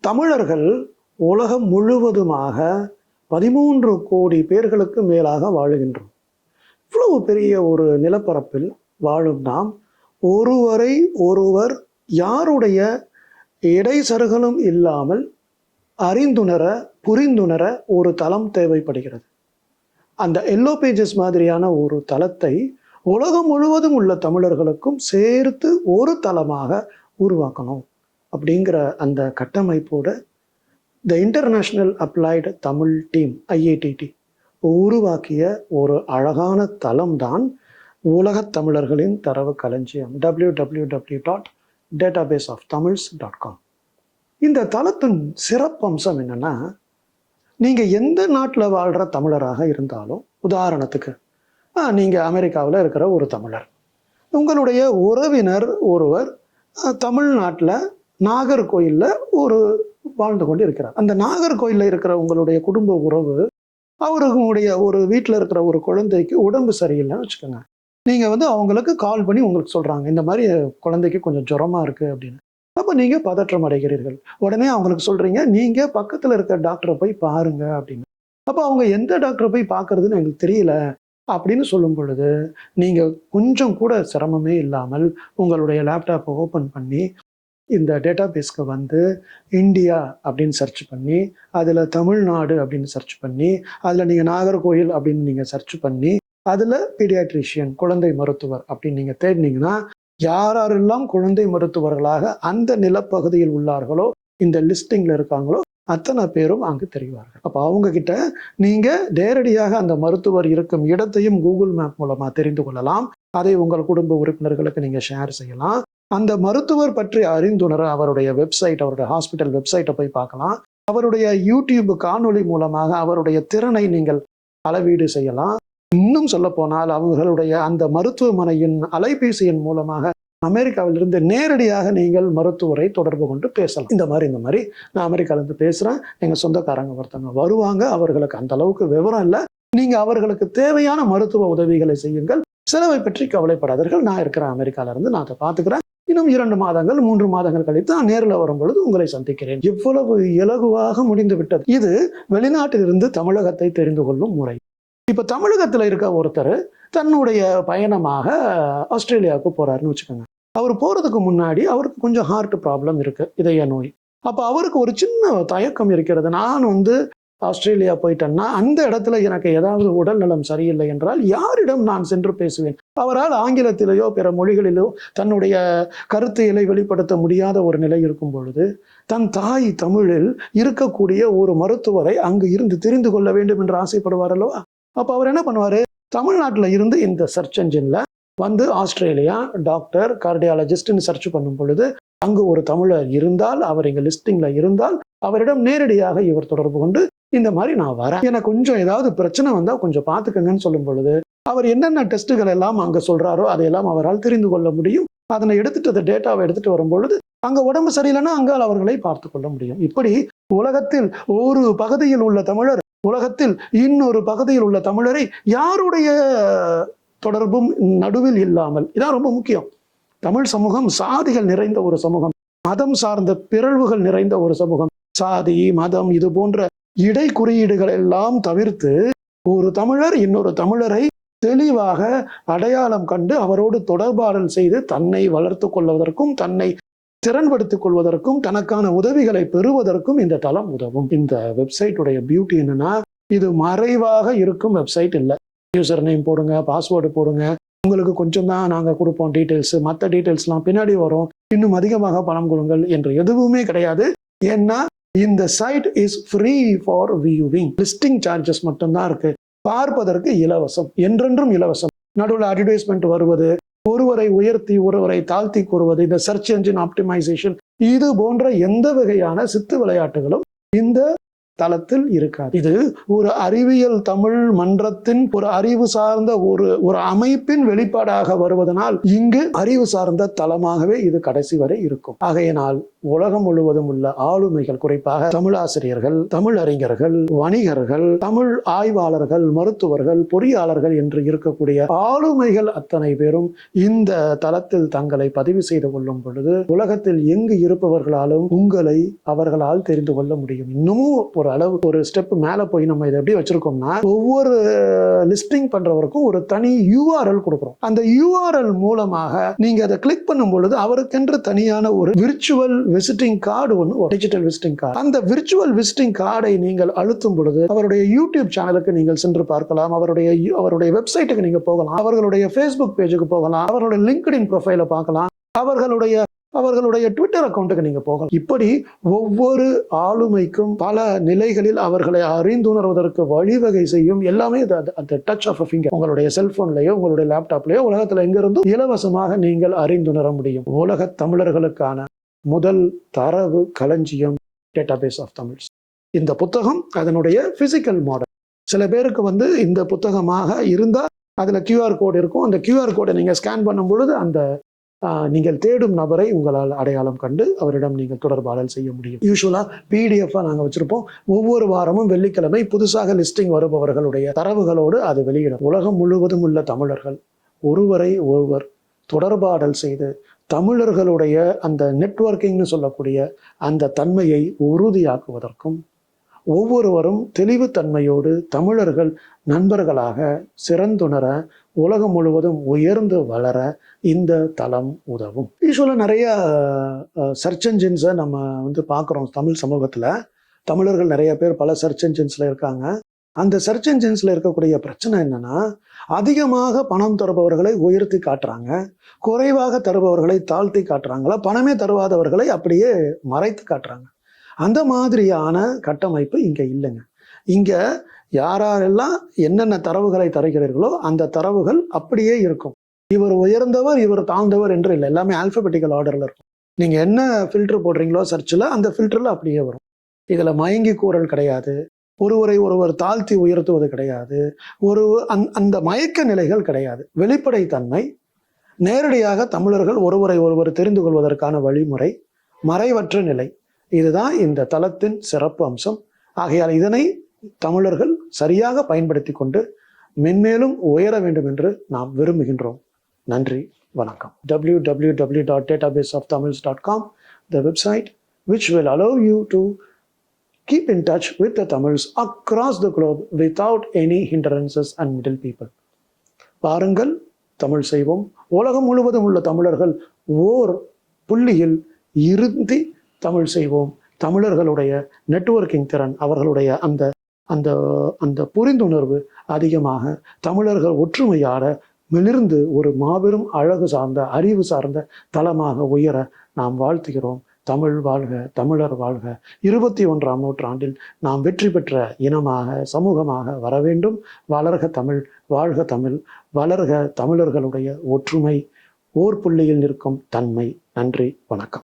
தமிழர்கள் உலகம் முழுவதுமாக பதிமூன்று கோடி பேர்களுக்கு மேலாக வாழுகின்றோம். இவ்வளவு பெரிய ஒரு நிலப்பரப்பில் வாழும் நாம் ஒருவரை ஒருவர் யாருடைய இடைசறுகளும் இல்லாமல் அறிந்துணர புரிந்துணர ஒரு தளம் தேவைப்படுகிறது. அந்த எல்லோ பேஜஸ் மாதிரியான ஒரு தளத்தை உலகம் முழுவதும் உள்ள தமிழர்களுக்கும் சேர்த்து ஒரு தளமாக உருவாக்கணும். அப்படிங்கிற அந்த கட்டமைப்போட the international applied Tamil team IITD உருவாக்கிய ஒரு அழகான தளம் தான் உலகத் தமிழர்களின் தரவு களஞ்சியம் W W W dot database of Tamils dot com இந்த தளத்தின் சிறப்பம்சம் என்னென்னா நீங்கள் எந்த நாட்டில் வாழ்கிற தமிழராக இருந்தாலும் உதாரணத்துக்கு நீங்கள் அமெரிக்காவில் இருக்கிற ஒரு தமிழர். உங்களுடைய உறவினர் ஒருவர் தமிழ்நாட்டில் நாகர்கோயிலில் ஒரு வாழ்ந்து கொண்டு இருக்கிறார் அந்த நாகர்கோயிலில் இருக்கிற உங்களுடைய குடும்ப உறவு அவருடைய ஒரு வீட்டில் இருக்கிற ஒரு குழந்தைக்கு உடம்பு சரியில்லைன்னு வச்சுக்கோங்க. நீங்கள் வந்து அவங்களுக்கு கால் பண்ணி உங்களுக்கு சொல்கிறாங்க இந்த மாதிரி குழந்தைக்கு கொஞ்சம் ஜுரமாக இருக்குது அப்படின்னு. அப்போ நீங்கள் பதற்றம் அடைகிறீர்கள். உடனே அவங்களுக்கு சொல்கிறீங்க நீங்கள் பக்கத்தில் இருக்கிற டாக்டரை போய் பாருங்க அப்படின்னு. அப்போ அவங்க எந்த டாக்டரை போய் பார்க்கறதுன்னு எங்களுக்கு தெரியல அப்படின்னு சொல்லும் பொழுது நீங்கள் கொஞ்சம் கூட சிரமமே இல்லாமல் உங்களுடைய லேப்டாப்பை ஓப்பன் பண்ணி இந்த டேட்டா பேஸ்க்கு வந்து இந்தியா அப்படின்னு சர்ச் பண்ணி அதில் தமிழ்நாடு அப்படின்னு சர்ச் பண்ணி அதில் நீங்கள் நாகர்கோயில் அப்படின்னு நீங்கள் சர்ச் பண்ணி அதில் பீடியாட்ரிஷியன் குழந்தை மருத்துவர் அப்படின்னு நீங்கள் தேடினீங்கன்னா யாரெல்லாம் குழந்தை மருத்துவர்களாக அந்த நிலப்பகுதியில் உள்ளார்களோ இந்த லிஸ்டிங்கில் இருக்காங்களோ அத்தனை பேரும் அங்கு தெரிவார்கள். அப்போ அவங்கக்கிட்ட நீங்கள் நேரடியாக அந்த மருத்துவர் இருக்கும் இடத்தையும் கூகுள் மேப் மூலமாக தெரிந்து கொள்ளலாம். அதை உங்கள் குடும்ப உறுப்பினர்களுக்கு நீங்கள் ஷேர் செய்யலாம். அந்த மருத்துவர் பற்றி அறிந்துணர அவருடைய வெப்சைட் அவருடைய ஹாஸ்பிட்டல் வெப்சைட்டை போய் பார்க்கலாம். அவருடைய யூடியூப் காணொளி மூலமாக அவருடைய திறனை நீங்கள் அளவீடு செய்யலாம். இன்னும் சொல்ல போனால் அவர்களுடைய அந்த மருத்துவமனையின் அலைபேசியின் மூலமாக அமெரிக்காவிலிருந்து நேரடியாக நீங்கள் மருத்துவரை தொடர்பு கொண்டு பேசலாம். இந்த மாதிரி இந்த மாதிரி. நான் அமெரிக்காவிலேருந்து பேசுகிறேன் எங்கள் சொந்தக்காரங்க ஒருத்தவங்க வருவாங்க. அவர்களுக்கு அந்த அளவுக்கு விவரம் இல்லை. நீங்கள் அவர்களுக்கு தேவையான மருத்துவ உதவிகளை செய்யுங்கள். செலவை பற்றி கவலைப்படாதீர்கள். நான் இருக்கிறேன் அமெரிக்காவிலேருந்து நான் அதை பார்த்துக்கிறேன். இன்னும் இரண்டு மாதங்கள் மூன்று மாதங்கள் கழித்து நான் நேரில் வரும் பொழுது உங்களை சந்திக்கிறேன். இவ்வளவு இலகுவாக முடிந்து விட்டது. இது வெளிநாட்டிலிருந்து தமிழகத்தை தெரிந்து கொள்ளும் முறை. இப்போ தமிழகத்தில் இருக்க ஒருத்தர் தன்னுடைய பயணமாக ஆஸ்திரேலியாவுக்கு போறாருன்னு வச்சுக்கோங்க. அவர் போறதுக்கு முன்னாடி அவருக்கு கொஞ்சம் ஹார்ட் ப்ராப்ளம் இருக்கு இதய நோய். அப்போ அவருக்கு ஒரு சின்ன தயக்கம் இருக்கிறது. நான் வந்து ஆஸ்திரேலியா போயிட்டேன்னா அந்த இடத்துல எனக்கு ஏதாவது உடல் நலம் சரியில்லை என்றால் யாரிடம் நான் சென்று பேசுவேன்? அவரால் ஆங்கிலத்திலேயோ பிற மொழிகளிலோ தன்னுடைய கருத்துகளை வெளிப்படுத்த முடியாத ஒரு நிலை இருக்கும் பொழுது தன் தாய் தமிழில் இருக்கக்கூடிய ஒரு மருத்துவரை அங்கு இருந்து தெரிந்து கொள்ள வேண்டும் என்று ஆசைப்படுவார் அல்லவா? அப்போ அவர் என்ன பண்ணுவார்? தமிழ்நாட்டில் இருந்து இந்த சர்ச் என்ஜினில் வந்து ஆஸ்திரேலியா டாக்டர் கார்டியாலஜிஸ்ட்னு சர்ச் பண்ணும் பொழுது அங்கு ஒரு தமிழர் இருந்தால் அவர் எங்கள் லிஸ்டிங்கில் இருந்தால் அவரிடம் நேரடியாக இவர் தொடர்பு கொண்டு இந்த மாதிரி நான் வரேன். எனக்கு கொஞ்சம் ஏதாவது பிரச்சனை வந்தால் கொஞ்சம் பார்த்துக்கங்கன்னு சொல்லும் பொழுது அவர் என்னென்ன டெஸ்ட்டுகள் எல்லாம் அங்கே சொல்கிறாரோ அதையெல்லாம் அவரால் தெரிந்து கொள்ள முடியும். அதனை எடுத்துட்டு அந்த டேட்டாவை எடுத்துட்டு வரும்பொழுது அங்கே உடம்பு சரியில்லைன்னா அங்கால் அவர்களை பார்த்து கொள்ள முடியும். இப்படி உலகத்தில் ஒரு பகுதியில் உள்ள தமிழர் உலகத்தில் இன்னொரு பகுதியில் உள்ள தமிழரை யாருடைய தொடர்பும் நடுவில் இல்லாமல் இதான் ரொம்ப முக்கியம். தமிழ் சமூகம் சாதிகள் நிறைந்த ஒரு சமூகம் மதம் சார்ந்த பிறழ்வுகள் நிறைந்த ஒரு சமூகம். சாதி மதம் இது போன்ற இடை குறியீடுகள் எல்லாம் தவிர்த்து ஒரு தமிழர் இன்னொரு தமிழரை தெளிவாக அடையாளம் கண்டு அவரோடு தொடர்பாடல் செய்து தன்னை வளர்த்து கொள்வதற்கும் தன்னை திறன்படுத்திக் கொள்வதற்கும் தனக்கான உதவிகளை பெறுவதற்கும் இந்த தளம் உதவும். இந்த வெப்சைட்டுடைய பியூட்டி என்னன்னா இது மறைவாக இருக்கும் வெப்சைட் இல்லை. யூசர் நேம் போடுங்க பாஸ்வேர்டு போடுங்க. உங்களுக்கு கொஞ்சம் தான் நாங்கள் கொடுப்போம் டீட்டெயில்ஸ். மற்ற டீட்டெயில்ஸ்லாம் பின்னாடி வரும். இன்னும் அதிகமாக பணம் கொடுங்கள் என்று எதுவுமே கிடையாது. ஏன்னா இந்த site is free for viewing listing charges மட்டும்தான் இருக்கு. பார்ப்பதற்கு இலவசம். என்றென்றும் இலவசம். நடுவில் அட்வர்டைஸ்மெண்ட் வருவது ஒருவரை உயர்த்தி ஒருவரை தாழ்த்தி கூறுவது இந்த சர்ச் என்ஜின் ஆப்டிமைசேஷன் இது போன்ற எந்த வகையான சித்து விளையாட்டுகளும் இந்த தளத்தில் இருக்காது. இது ஒரு அறிவியல் தமிழ் மன்றத்தின் ஒரு அறிவு சார்ந்த ஒரு ஒரு அமைப்பின் வெளிப்பாடாக வருவதனால் இங்கு அறிவு சார்ந்த தளமாகவே இது கடைசி வரை இருக்கும். ஆகையினால் உலகம் முழுவதும் உள்ள ஆளுமைகள் குறிப்பாக தமிழ் ஆசிரியர்கள் தமிழ் அறிஞர்கள் வணிகர்கள் தமிழ் ஆய்வாளர்கள் மருத்துவர்கள் பொறியாளர்கள் என்று இருக்கக்கூடிய ஆளுமைகள் அத்தனை பேரும் இந்த தளத்தில் தங்களை பதிவு செய்து கொள்ளும் பொழுது உலகத்தில் எங்கு இருப்பவர்களாலும் உங்களை அவர்களால் தெரிந்து கொள்ள முடியும். இன்னமும் ஒரு அளவு ஒரு ஸ்டெப் மேலே போய் நம்ம இதை எப்படி வச்சிருக்கோம்னா ஒவ்வொரு லிஸ்டிங் பண்றவருக்கும் ஒரு தனி யூஆர்எல் கொடுக்குறோம். அந்த யூஆர்எல் மூலமாக நீங்க அதை கிளிக் பண்ணும் பொழுது அவருக்கென்று தனியான ஒரு விர்ச்சுவல் விசிட்டிங் கார்டு ஒன்று டிஜிட்டல் விசிட்டிங் கார்டு அந்த விர்ச்சுவல் விசிட்டிங் கார்டை நீங்கள் அழுத்தும் பொழுது அவருடைய யூடியூப் சேனலுக்கு நீங்கள் சென்று பார்க்கலாம் அவருடைய அவருடைய வெப்சைட்டுக்கு நீங்கள் போகலாம் அவர்களுடைய ஃபேஸ்புக் பேஜுக்கு போகலாம் அவர்களுடைய லிங்க்டின் ப்ரொஃபைலை பார்க்கலாம் அவர்களுடைய அவர்களுடைய ட்விட்டர் அக்கௌண்ட்டுக்கு நீங்கள் போகலாம். இப்படி ஒவ்வொரு ஆளுமைக்கும் பல நிலைகளில் அவர்களை அறிந்துணர்வதற்கு வழிவகை செய்யும் எல்லாமே அந்த டச் ஆஃப் ஃபிங்கர் உங்களுடைய செல்போன்லையோ உங்களுடைய லேப்டாப்லையோ உலகத்தில் எங்கிருந்தும் இலவசமாக நீங்கள் அறிந்துணர முடியும். உலக தமிழர்களுக்கான முதல் தரவு களஞ்சியம் டேட்டாபேஸ் ஆஃப் தமிழ்ஸ் இந்த புத்தகம் அதனுடைய ஃபிசிக்கல் மாடல் சில பேருக்கு வந்து இந்த புத்தகமாக இருந்தால் அதில் கியூஆர் கோடு இருக்கும். அந்த கியூஆர் கோடை நீங்கள் ஸ்கேன் பண்ணும் பொழுது அந்த நீங்கள் தேடும் நபரை உங்களால் அடையாளம் கண்டு அவரிடம் நீங்கள் தொடர்பாடல் செய்ய முடியும். யூஸ்வலாக பிடிஎஃபாக நாங்கள் வச்சுருப்போம். ஒவ்வொரு வாரமும் வெள்ளிக்கிழமை புதுசாக லிஸ்டிங் வருபவர்களுடைய தரவுகளோடு அது வெளியிடும். உலகம் முழுவதும் உள்ள தமிழர்கள் ஒருவரை ஒருவர் தொடர்பாடல் செய்து தமிழர்களுடைய அந்த நெட்வொர்க்கிங்னு சொல்லக்கூடிய அந்த தன்மையை உறுதியாக்குவதற்கும் ஒவ்வொருவரும் தெளிவுத்தன்மையோடு தமிழர்கள் நண்பர்களாக சிறந்துணர உலகம் முழுவதும் உயர்ந்து வளர இந்த தளம் உதவும். யூஸ்வலாக நிறைய சர்ச் என்ஜின்ஸை நம்ம வந்து பார்க்குறோம் தமிழ் சமூகத்தில். தமிழர்கள் நிறைய பேர் பல சர்ச் என்ஜின்ஸில் இருக்காங்க. அந்த சர்ச் என்ஜின்ஸில் இருக்கக்கூடிய பிரச்சனை என்னன்னா அதிகமாக பணம் தருபவர்களை உயர்த்தி காட்டுறாங்க. குறைவாக தருபவர்களை தாழ்த்தி காட்டுறாங்களா? பணமே தருவாதவர்களை அப்படியே மறைத்து காட்டுறாங்க. அந்த மாதிரியான கட்டமைப்பு இங்கே இல்லைங்க. இங்கே யாரெல்லாம் என்னென்ன தரவுகளை தருகிறீர்களோ அந்த தரவுகள் அப்படியே இருக்கும். இவர் உயர்ந்தவர் இவர் தாழ்ந்தவர் என்று இல்லை. எல்லாமே ஆல்பபெட்டிக்கல் ஆர்டரில் இருக்கும். நீங்கள் என்ன ஃபில்டர் போடுறீங்களோ சர்ச்சில் அந்த ஃபில்டரில் அப்படியே வரும். இதில் மயங்கி கூறல் கிடையாது. ஒருவரை ஒருவர் தாழ்த்தி உயர்த்துவது கிடையாது. ஒரு அந் அந்த மயக்க நிலைகள் கிடையாது. வெளிப்படைத்தன்மை நேரடியாக தமிழர்கள் ஒருவரை ஒருவர் தெரிந்து கொள்வதற்கான வழிமுறை மறைவற்ற நிலை. இதுதான் இந்த தளத்தின் சிறப்பு அம்சம். ஆகையால் இதனை தமிழர்கள் சரியாக பயன்படுத்தி கொண்டு மென்மேலும் உயர வேண்டும் என்று நாம் விரும்புகின்றோம். நன்றி வணக்கம். W W W dot database of Tamils dot com the website which will allow you to keep in touch with the Tamils across the globe without any hindrances and middle people பாருங்கள் தமிழ் செய்வோம். உலகம் முழுவதும் உள்ள தமிழர்கள் ஓர் புள்ளியில் இருந்து தமிழ் செய்வோம். தமிழர்களுடைய நெட்வொர்க்கிங் திறன் அவர்களுடைய அந்த அந்த அந்த புரிந்துணர்வு அதிகமாக தமிழர்கள் ஒற்றுமையாக மிளிர்ந்து ஒரு மாபெரும் அழகு சார்ந்த அறிவு சார்ந்த தளமாக உயர நாம் வாழ்த்துகிறோம். தமிழ் வாழ்க தமிழர் வாழ்க. இருபத்தி ஒன்றாம் நூற்றாண்டில் நாம் வெற்றி பெற்ற இனமாக சமூகமாக வர வேண்டும். வளர்க தமிழ் வாழ்க தமிழ் வளர்க தமிழர்களுடைய ஒற்றுமை. ஓர் புள்ளியில் நிற்கும் தன்மை. நன்றி வணக்கம்.